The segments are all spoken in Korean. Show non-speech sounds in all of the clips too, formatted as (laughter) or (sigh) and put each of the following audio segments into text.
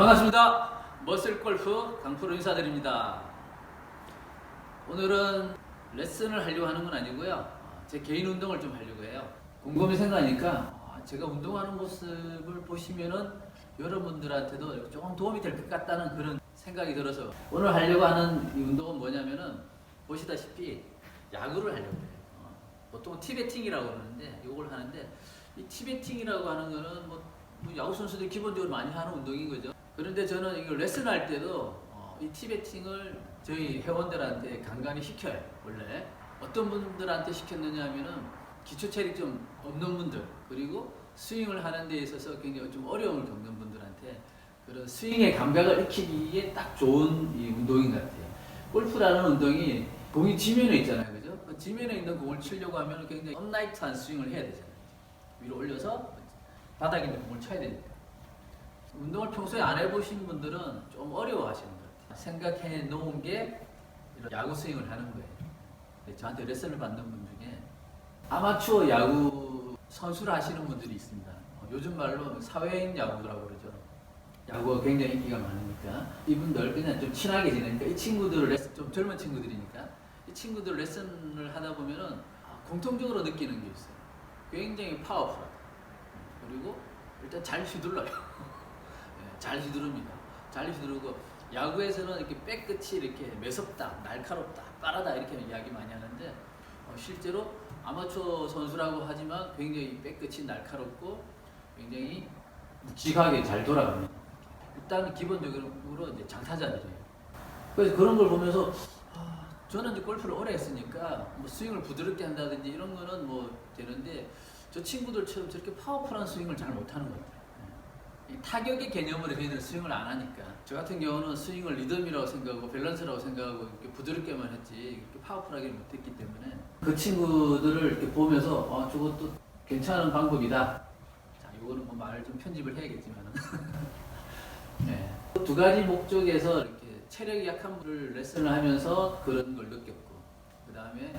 반갑습니다. 머슬 골프 강프로 인사드립니다. 오늘은 레슨을 하려고 하는 건 아니고요. 어, 제 개인 운동을 좀 하려고 해요. 곰곰이 생각하니까 아, 제가 운동하는 모습을 보시면은 여러분들한테도 조금 도움이 될 것 같다는 그런 생각이 들어서 오늘 하려고 하는 이 운동은 뭐냐면은 보시다시피 야구를 하려고 해요. 어, 보통 티베팅이라고 그러는데 이걸 하는데 이 티베팅이라고 하는 거는 뭐, 뭐 야구 선수들이 기본적으로 많이 하는 운동인 거죠. 그런데 저는 이거 레슨할 때도 어, 이 티베팅을 저희 회원들한테 간간히 시켜요. 원래 어떤 분들한테 시켰느냐 하면은 기초 체력 좀 없는 분들 그리고 스윙을 하는 데 있어서 굉장히 좀 어려움을 겪는 분들한테 그런 스윙의 감각을 익히기에 딱 좋은 이 운동인 것 같아요. 골프라는 운동이 공이 지면에 있잖아요, 그죠? 그 지면에 있는 공을 치려고 하면 굉장히 업라이트한 스윙을 해야 되잖아요. 위로 올려서 바닥에 있는 공을 쳐야 되니까. 운동을 평소에 안 해보신 분들은 좀 어려워하시는 것 같아요. 생각해 놓은 게 야구 스윙을 하는 거예요. 저한테 레슨을 받는 분 중에 아마추어 야구 선수를 하시는 분들이 있습니다. 어, 요즘 말로 사회인 야구라고 그러죠. 야구가 굉장히 인기가 많으니까 이분들 그냥 좀 친하게 지내니까 이 친구들 레슨 좀 젊은 친구들이니까 이 친구들 레슨을 하다 보면은 아, 공통적으로 느끼는 게 있어요. 굉장히 파워풀하다. 그리고 일단 잘 휘둘러요. 예, 잘 휘두릅니다. 잘 휘두르고 야구에서는 이렇게 백 끝이 이렇게 매섭다, 날카롭다, 빠르다 이렇게 이야기 많이 하는데 어, 실제로 아마추어 선수라고 하지만 굉장히 백 끝이 날카롭고 굉장히 묵직하게 잘 돌아갑니다. 일단 기본적으로 이제 장타자들이에요. 그래서 그런 걸 보면서 아, 저는 이제 골프를 오래 했으니까 뭐 스윙을 부드럽게 한다든지 이런 거는 뭐 되는데 저 친구들처럼 저렇게 파워풀한 스윙을 잘 못하는 것 같아요. 이 타격의 개념으로 저희들은 스윙을 안 하니까 저 같은 경우는 스윙을 리듬이라고 생각하고 밸런스라고 생각하고 이렇게 부드럽게만 했지 이렇게 파워풀하게 못했기 때문에 그 친구들을 이렇게 보면서 아 저것도 괜찮은 방법이다. 자 이거는 뭐 말을 좀 편집을 해야겠지만은 (laughs) 네. 두 가지 목적에서 이렇게 체력이 약한 분을 레슨을 하면서 그런 걸 느꼈고 그 다음에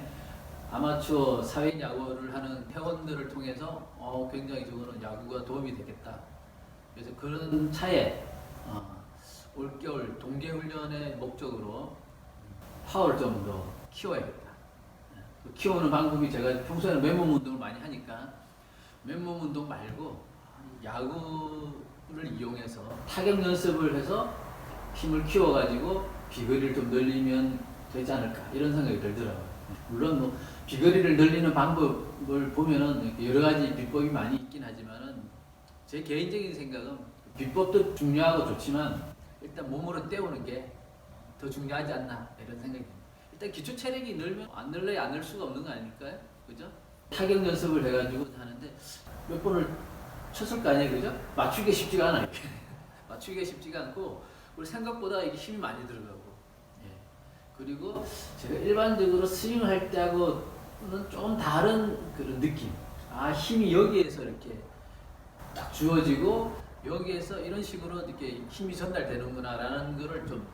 아마추어 사회인 야구를 하는 회원들을 통해서 어, 굉장히 저거는 야구가 도움이 되겠다. 그래서 그런 차에 어, 올겨울 동계훈련의 목적으로 파워를 좀 더 키워야겠다. 네. 그 키우는 방법이 제가 평소에는 맨몸 운동을 많이 하니까 맨몸 운동 말고 야구를 이용해서 타격 연습을 해서 힘을 키워가지고 비거리를 좀 늘리면 되지 않을까 이런 생각이 들더라고요. 물론 뭐 비거리를 늘리는 방법을 보면은 여러 가지 비법이 많이 있긴 하지만은 제 개인적인 생각은 비법도 중요하고 좋지만 일단 몸으로 때우는 게 더 중요하지 않나 이런 생각이 듭니다. 일단 기초 체력이 늘면 안 늘려야 안 늘 수가 없는 거 아닐까요? 그죠? 타격 연습을 해가지고 하는데 몇 번을 쳤을 거 아니에요, 그죠? 맞추기 쉽지가 않아 이렇게 (laughs) 맞추기가 쉽지가 않고 우리 생각보다 이게 힘이 많이 들어가고 예. 그리고 제가 일반적으로 스윙을 할 때하고는 좀 다른 그런 느낌. 아 힘이 여기에서 이렇게 딱 주어지고 여기에서 이런 식으로 이렇게 힘이 전달되는구나라는 거를 좀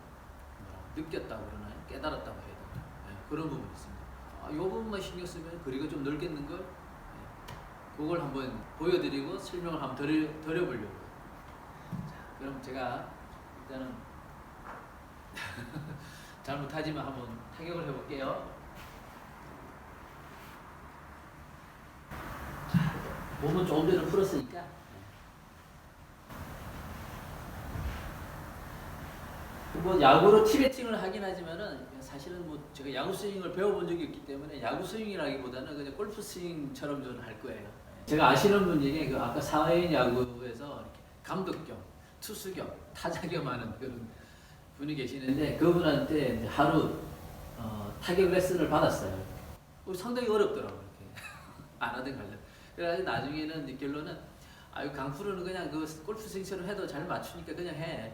느꼈다고 그러나요? 깨달았다고 해야 되나? 예, 그런 부분이 있습니다. 아, 이 부분만 신경 쓰면 거리가 좀 넓겠는 걸 예, 그걸 한번 보여드리고 설명을 한번 드려, 드려보려고. 자, 그럼 제가 일단은 (laughs) 잘못하지만 한번 타격을 해볼게요. 자, 몸은 조금 전에 풀었으니까. 뭐 야구로 티베팅을 하긴 하지만은 사실은 뭐 제가 야구 스윙을 배워본 적이 없기 때문에 야구 스윙이라기보다는 그냥 골프 스윙처럼 저는 할 거예요. 제가 아시는 분 중에 그 아까 사회인 야구에서 감독 겸 투수 겸 타자 겸 하는 그런 분이 계시는데 그분한테 하루 어, 타격 레슨을 받았어요. 어, 상당히 어렵더라고요. (laughs) 안 하던 가려. 그래가지고 나중에는 결론은 아유 강프로는 그냥 그 골프 스윙처럼 해도 잘 맞추니까 그냥 해.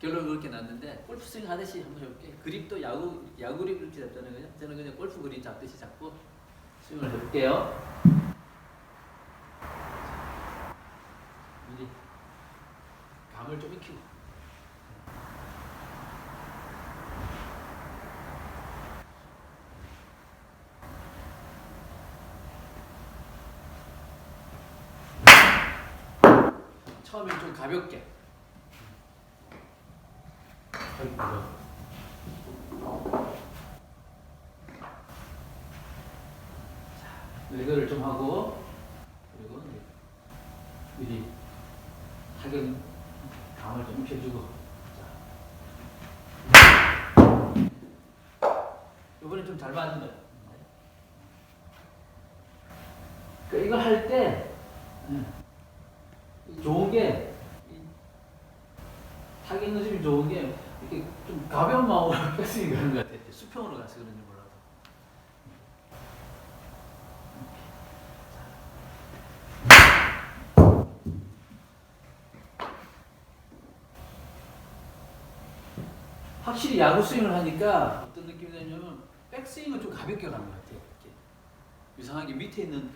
결론 그렇게 났는데 골프 스윙 하듯이 한번 해볼게. 그립도 야구 야구 그립 이렇게 잡잖아요, 그냥 저는 그냥 골프 그립 잡듯이 잡고 스윙을 해볼게요. 미리 감을 좀 익히고. 처음엔 좀 가볍게. 그죠? 자, 이거를 좀 하고 그리고 미리 타격 감을 좀 입혀주고 자. 이번에 좀잘 맞는 거예요. 그 이거 할때 좋은 게 이 타격 느낌이 좋은 게 이렇게 좀 가벼운 마음으로 백스윙 가는 것 같아요. 수평으로 가서 그런지 몰라도. 확실히 야구 스윙을 하니까 어떤 느낌이 드냐면 백스윙은 좀 가볍게 가는 것 같아요. 이렇게. 이상하게 밑에 있는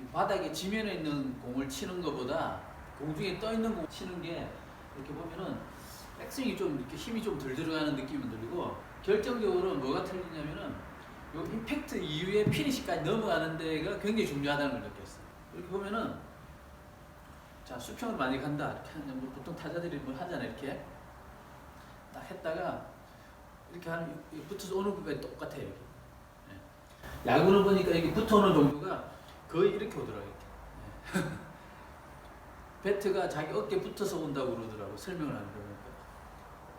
이 바닥에 지면에 있는 공을 치는 것보다 공중에 떠 있는 공 치는 게 이렇게 보면은 백스윙이 좀 이렇게 힘이 좀 덜 들어가는 느낌이 들고 결정적으로 뭐가 틀리냐면은 요 임팩트 이후에 피니시까지 넘어가는 데가 굉장히 중요하다는 걸 느꼈어요. 이렇게 보면은 자 수평을 많이 간다 이렇게 하면 뭐 보통 타자들이 뭐 하잖아요 이렇게 딱 했다가 이렇게 이 붙어서 오는 부분이 똑같아요 이렇게. 예. 야구는 보니까 이게 붙어오는 정도가 거의 이렇게 오더라고요. 이렇게. 예. (laughs) 배트가 자기 어깨 붙어서 온다고 그러더라고 설명을 하는 거 보니까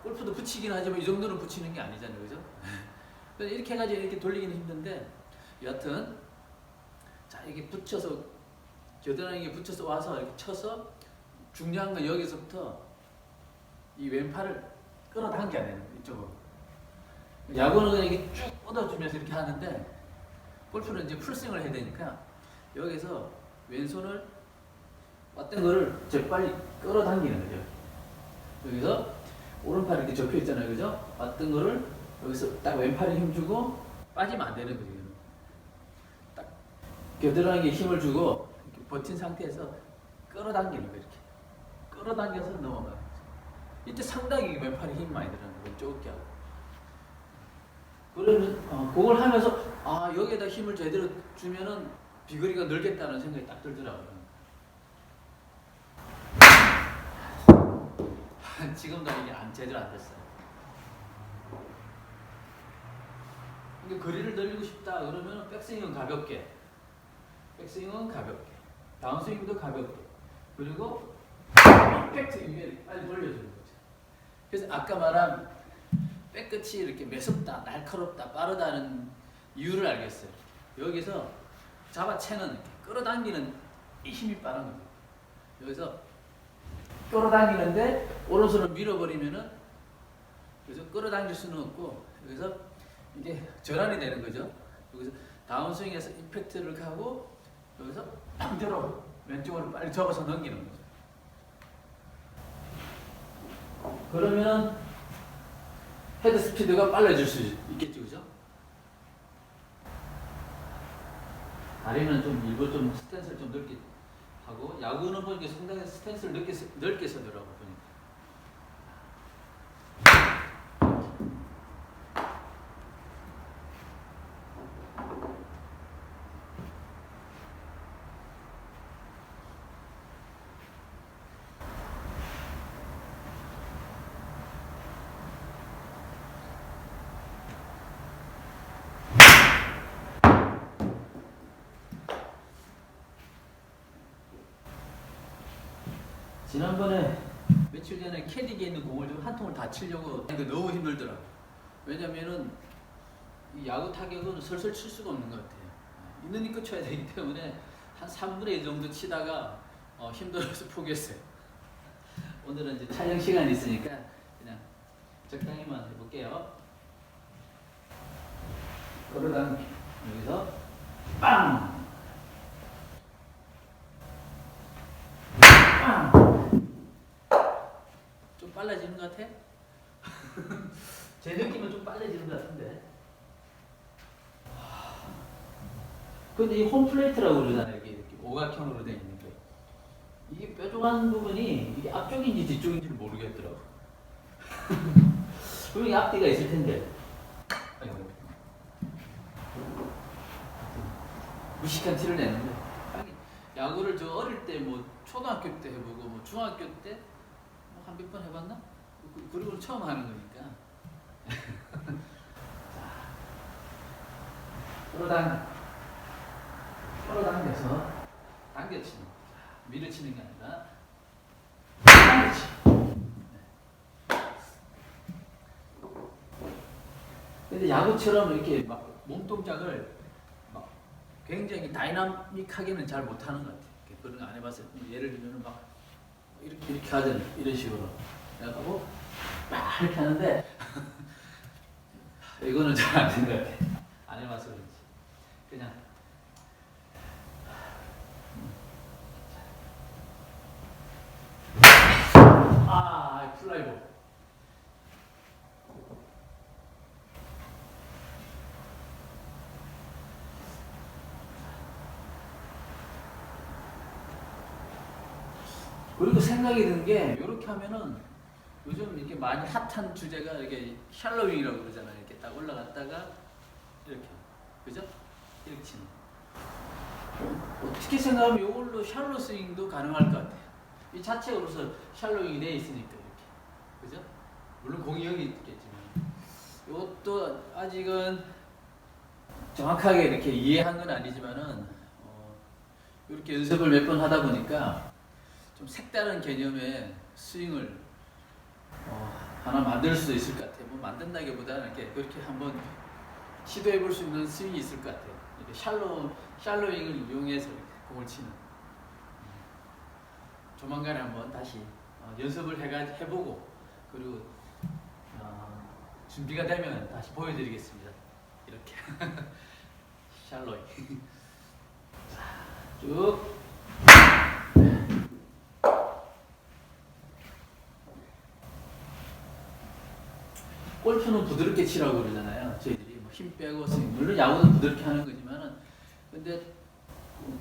골프도 붙이긴 하지만 이 정도는 붙이는 게 아니잖아요 그죠? (laughs) 이렇게 해가지고 이렇게 돌리기는 힘든데 여하튼 자 이게 붙여서 겨드랑이에 붙여서 와서 이렇게 쳐서 중요한 건 여기서부터 이 왼팔을 끌어당겨야 되는 이쪽으로 야구는 이렇게 쭉 뻗어주면서 이렇게 하는데 골프는 이제 풀스윙을 해야 되니까 여기서 왼손을 왔던 거를 재빨리 끌어당기는 거죠. 여기서 오른팔 이렇게 접혀 있잖아요, 그죠? 왔던 거를 여기서 딱 왼팔에 힘 주고 빠지면 안 되는 거죠. 딱 겨드랑이에 힘을 주고 이렇게 버틴 상태에서 끌어당기는 거 이렇게 끌어당겨서 넘어가는 거죠. 이때 상당히 왼팔에 힘이 많이 들어가는 거예요, 좁게 하고. 그러면 어, 그걸 하면서 아 여기에다 힘을 제대로 주면은 비거리가 늘겠다는 생각이 딱 들더라고요. 지금도 이게 안 제대로 안 됐어요. 이게 거리를 늘리고 싶다 그러면 백스윙은 가볍게, 백스윙은 가볍게, 다운스윙도 가볍게, 그리고 임팩트 이후에 빨리 돌려주는 거죠. 그래서 아까 말한 백끝이 이렇게 매섭다, 날카롭다, 빠르다는 이유를 알겠어요. 여기서 잡아채는 끌어당기는 이 힘이 빠른 거죠. 여기서 끌어당기는데 오른손을 밀어버리면은 그래서 끌어당길 수는 없고 여기서 이게 전환이 되는 거죠. 여기서 다운스윙에서 임팩트를 하고 여기서 반대로 왼쪽으로 빨리 접어서 넘기는 거죠. 그러면 헤드 스피드가 빨라질 수 있겠죠, 그죠? 다리는 좀 일부 좀 스탠스를 좀 넓게 하고 야구는 보니까 상당히 스탠스를 넓게 서- 넓게 서더라고 보니까. 지난번에 며칠 전에 캐디에 있는 공을 좀 한 통을 다 치려고 했는데 너무 힘들더라고. 왜냐면은 이 야구 타격은 설설 칠 수가 없는 것 같아요. 있는 힘껏 쳐야 되기 때문에 한 3분의 1 정도 치다가 어, 힘들어서 포기했어요. 오늘은 이제 촬영 시간이 있으니까 그냥 적당히만 해볼게요. 그러다 여기서 빵! 빵! 빨라지는 것 같아? (laughs) 제 느낌은 좀 빨라지는 것 같은데. 근데 이 홈플레이트라고 그러잖아요. 이게 이렇게 오각형으로 되어 있는 게. 이게 뾰족한 부분이 이게 앞쪽인지 뒤쪽인지 를 모르겠더라고. (laughs) 분명히 앞뒤가 있을 텐데. 아이고. 무식한 티를 내는데. 야구를 저 어릴 때 뭐 초등학교 때 해보고 뭐 중학교 때뭐 한 몇 번 해봤나? 그- 그리고 처음 하는 거니까 (laughs) 끌어당 끌어당겨서 당겨치는 거. 밀어치는 게 아니라 당겨치. 근데 야구처럼 이렇게 막 몸동작을 막 굉장히 다이나믹하게는 잘 못하는 것 같아요. 그런 거 안 해봤어요. 예를 들면 막 이렇게 이렇게 하잖아요. 이런 식으로 하고 막 이렇게 하는데 (laughs) 이거는 잘 안 된 것 같아요. 안 해봐서 그런지 그냥 아 플라이볼 그리고 생각이 드는 게 이렇게 하면은 요즘 이렇게 많이 핫한 주제가 이렇게 샬로윙이라고 그러잖아요. 이렇게 딱 올라갔다가 이렇게 그죠? 이렇게 치는. 거. 어떻게 생각하면 이걸로 샬로 스윙도 가능할 것 같아요. 이 자체로서 샬로윙이 돼 있으니까 이렇게 그죠? 물론 공이 여기 있겠지만 이것도 아직은 정확하게 이렇게 이해한 건 아니지만은 어, 이렇게 연습을 몇 번 하다 보니까 좀 색다른 개념의 스윙을 어, 하나 만들 수도 있을 것 같아요. 뭐 만든다기보다는 이렇게 그렇게 한번 시도해 볼 수 있는 스윙이 있을 것 같아요. 이렇게 샬로 샬로잉을 이용해서 공을 치는. 음, 조만간에 한번 다시 어, 연습을 해가 해보고 그리고 어, 준비가 되면 다시 보여드리겠습니다. 이렇게 (laughs) 샬로잉 자, (laughs) 쭉. 골프는 부드럽게 치라고 그러잖아요. 저희들이 뭐 힘 빼고 스윙. 물론 야구는 부드럽게 하는 거지만은 근데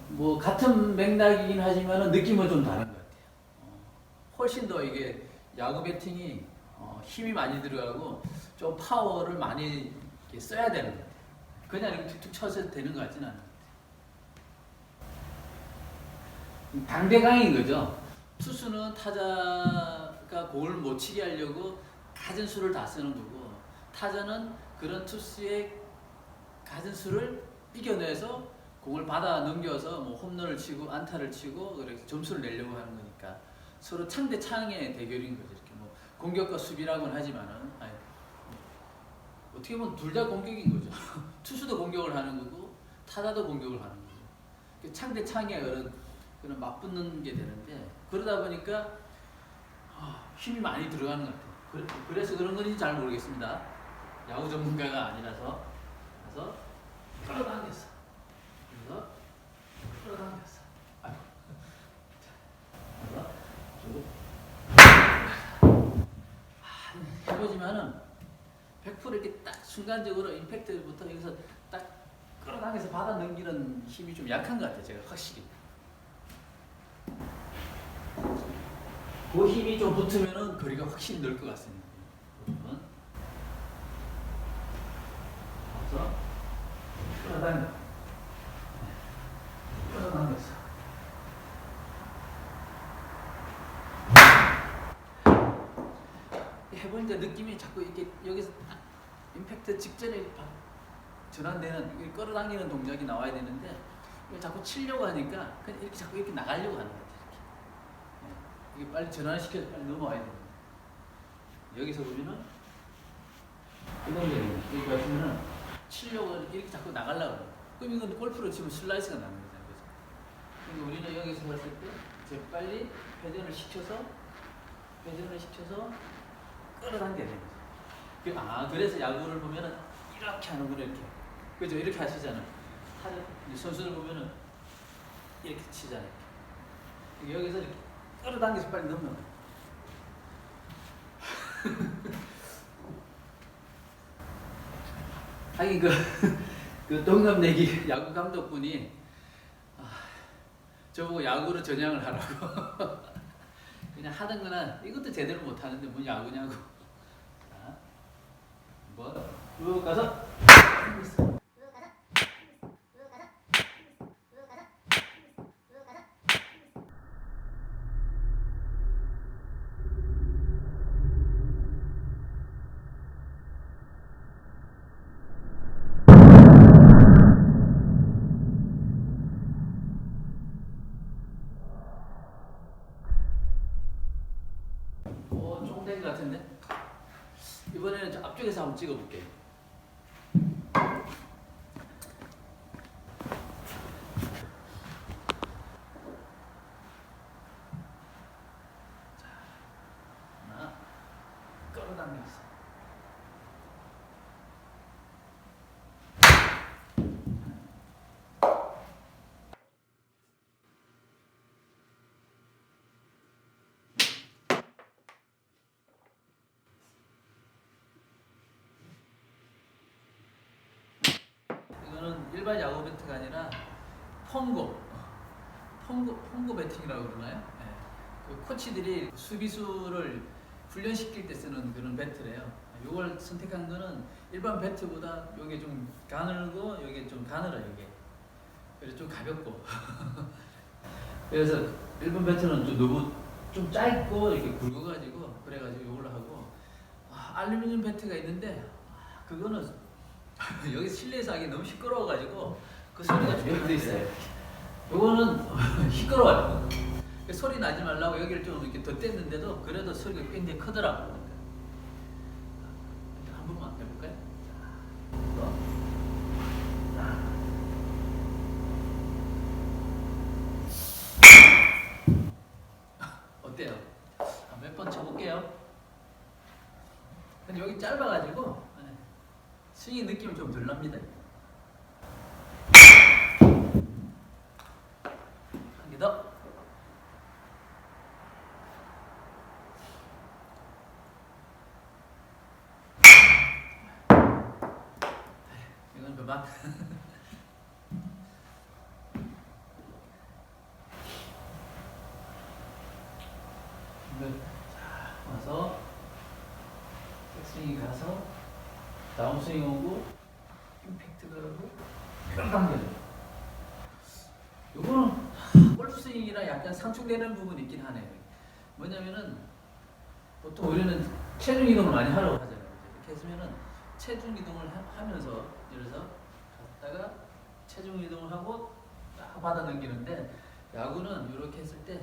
뭐 같은 맥락이긴 하지만은 느낌은 좀 다른 것 같아요. 어, 훨씬 더 이게 야구 배팅이 어, 힘이 많이 들어가고 좀 파워를 많이 써야 되는 것 같아요. 그냥 이렇게 툭툭 쳐서 되는 것 같지는 않아요. 당대강인 거죠. 투수는 타자가 공을 못 치게 하려고 갖은 수를 다 쓰는 거고 타자는 그런 투수의 갖은 수를 이겨내서 공을 받아 넘겨서 뭐 홈런을 치고 안타를 치고 그렇게 점수를 내려고 하는 거니까 서로 창대 창의 대결인 거죠. 이렇게 뭐 공격과 수비라고는 하지만은 아니, 어떻게 보면 둘 다 공격인 거죠. (laughs) 투수도 공격을 하는 거고 타자도 공격을 하는 거죠. 그 창대 창의 그런 그런 맞붙는 게 되는데 그러다 보니까 아, 힘이 많이 들어가는 것 같아요. 그래- 그래서 그런 건지 잘 모르겠습니다. 야구 전문가가 아니라서 그래서 끌어당겼어. 그래서 끌어당겼어. 아이고. 자, 그래서 쭉 아, 해보지만은 100% 이렇게 딱 순간적으로 임팩트부터 여기서 딱 끌어당겨서 받아 넘기는 힘이 좀 약한 것 같아요. 제가 확실히. 그 힘이 좀 붙으면은 거리가 확실히 늘 것 같습니다. 그래서 끌어당겨, 끌어당겨서 해보니까 느낌이 자꾸 이렇게 여기서 딱 임팩트 직전에 바- 전환되는 이 끌어당기는 동작이 나와야 되는데 자꾸 치려고 하니까 그냥 이렇게 자꾸 이렇게 나가려고 하는 것 같아요. 이게 빨리 전환시켜서 빨리 넘어와야 됩니다. 여기서 보면은 이 동작입니다. 여기 보시면은 치려고 이렇게 자꾸 나가려고 그래요. 그럼 이건 골프로 치면 슬라이스가 나는 거잖아요. 그죠? 근데 우리는 여기서 봤을 때 재빨리 회전을 시켜서 회전을 시켜서 끌어당겨야 되는 거죠. 그- 아 그래서 야구를 보면은 이렇게 하는구나 이렇게 그죠 이렇게 하시잖아요. 선수들 보면은 이렇게 치잖아요. 여기서 이렇게 끌어당겨서 빨리 넣으면 하긴 (laughs) 그, 그 동갑내기 야구 감독분이 아, 저보고 야구로 전향을 하라고. (laughs) 그냥 하던 거나 이것도 제대로 못 하는데 뭔 야구냐고. 자, 한번 쭉 가서 된 것 같은데 이번에는 저 앞쪽에서 한번 찍어볼게요. 자, 하나 끌어당겼어. 이거는 일반 야구 배트가 아니라 펑고, 펑고, 펑고 배팅이라고 그러나요? 예. 그 코치들이 수비수를 훈련시킬 때 쓰는 그런 배트래요. 이걸 선택한 거는 일반 배트보다 이게 좀 가늘고 이게 좀 가늘어 이게. 그래서 좀 가볍고. (laughs) 그래서 일반 배트는 좀 너무 좀 짧고 이렇게 굵어가지고 그래가지고 이걸로 하고 아, 알루미늄 배트가 있는데 아, 그거는 (laughs) 여기 실내에서 하기 너무 시끄러워가지고 그 소리가 좀 여기도 있어요. 요거는 (laughs) 시끄러워요. 그 소리 나지 말라고 여기를 좀 이렇게 덧댔는데도 그래도 소리가 굉장히 크더라고요. 한 번만 해볼까요? 어때요? 몇 번 쳐볼게요. 근데 여기 짧아가지고 네. 스윙 느낌이 좀덜 납니다. 한 개 더. 이건 그만. (laughs) 네. 자, 와서 백스윙이 가서 다운스윙 오고 임팩트가 오고 끌어당겨요. 요거는 골프스윙이랑 약간 상충되는 부분이 있긴 하네요. 뭐냐면은 보통 우리는 체중 이동을 많이 하라고 하잖아요. 이렇게 했으면은 체중 이동을 하- 하면서 예를 들어서 갔다가 체중 이동을 하고 딱 받아 넘기는데 야구는 이렇게 했을 때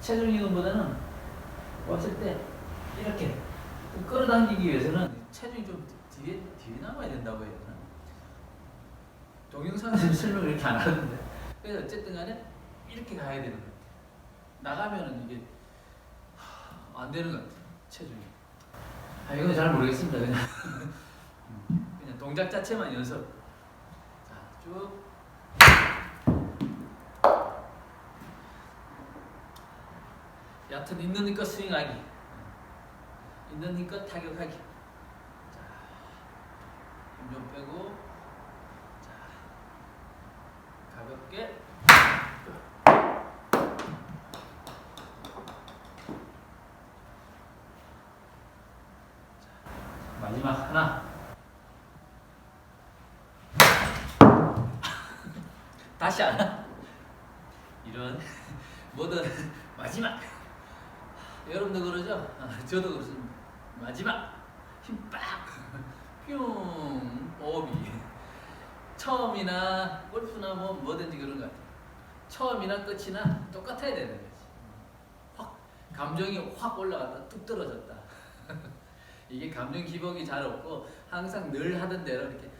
체중 이동보다는 왔을 때 이렇게 좀 끌어당기기 위해서는 체중이 좀 뒤에 뒤에 남아야 된다고 해요. 동영상에서 설명을 이렇게 안 하는데 그래서 어쨌든 간에 이렇게 가야 되는 거예요. 나가면은 이게 하, 안 되는 것 같아요. 체중이. 아 이건 잘 모르겠습니다. 그냥 음, (laughs) 그냥 동작 자체만 연습. 자 쭉. 얕은 있는 힘껏 스윙하기. 있는 힘껏 타격하기. 자, 힘 좀 빼고. 자, 가볍게. 자, 마지막 하나. (laughs) 다시 하나. 이런 (laughs) 뭐든 마지막. 여러분도 그러죠? 아, 저도 그렇습니다. 마지막 힘 빡. 뿅. 오비. 처음이나 골프나 뭐 뭐든지 그런 것 같아요. 처음이나 끝이나 똑같아야 되는 거지. 확 감정이 확 올라갔다 뚝 떨어졌다. (laughs) 이게 감정 기복이 잘 없고 항상 늘 하던 대로 이렇게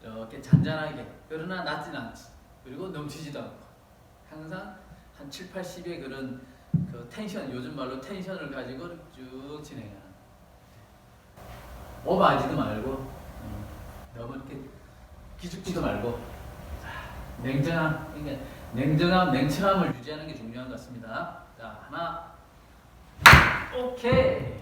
이렇게 잔잔하게 그러나 낮진 않지. 그리고 넘치지도 않고 항상 한 7, 80의 그런 그 텐션 요즘 말로 텐션을 가지고 쭉 진행하는 오버하지도 말고 음, 너무 이렇게 기죽지도 말고. 자, 냉정함 그러니까 냉정함 냉철함을 유지하는 게 중요한 것 같습니다. 자 하나. 오케이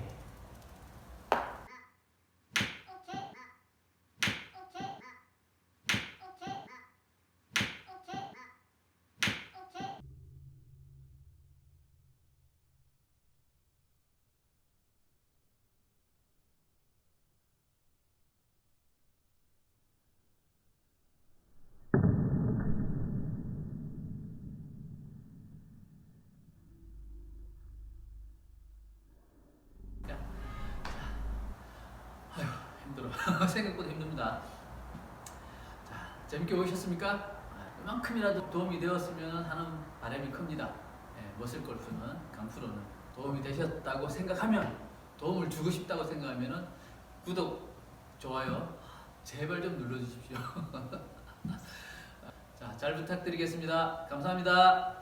아휴 힘들어 (laughs) 생각보다 힘듭니다 자 재밌게 보셨습니까? 아, 그만큼이라도 도움이 되었으면 하는 바람이 큽니다 예, 머슬 골프는 강프로는 도움이 되셨다고 생각하면 도움을 주고 싶다고 생각하면은 구독, 좋아요 제발 좀 눌러주십시오. (laughs) 자, 잘 부탁드리겠습니다. 감사합니다.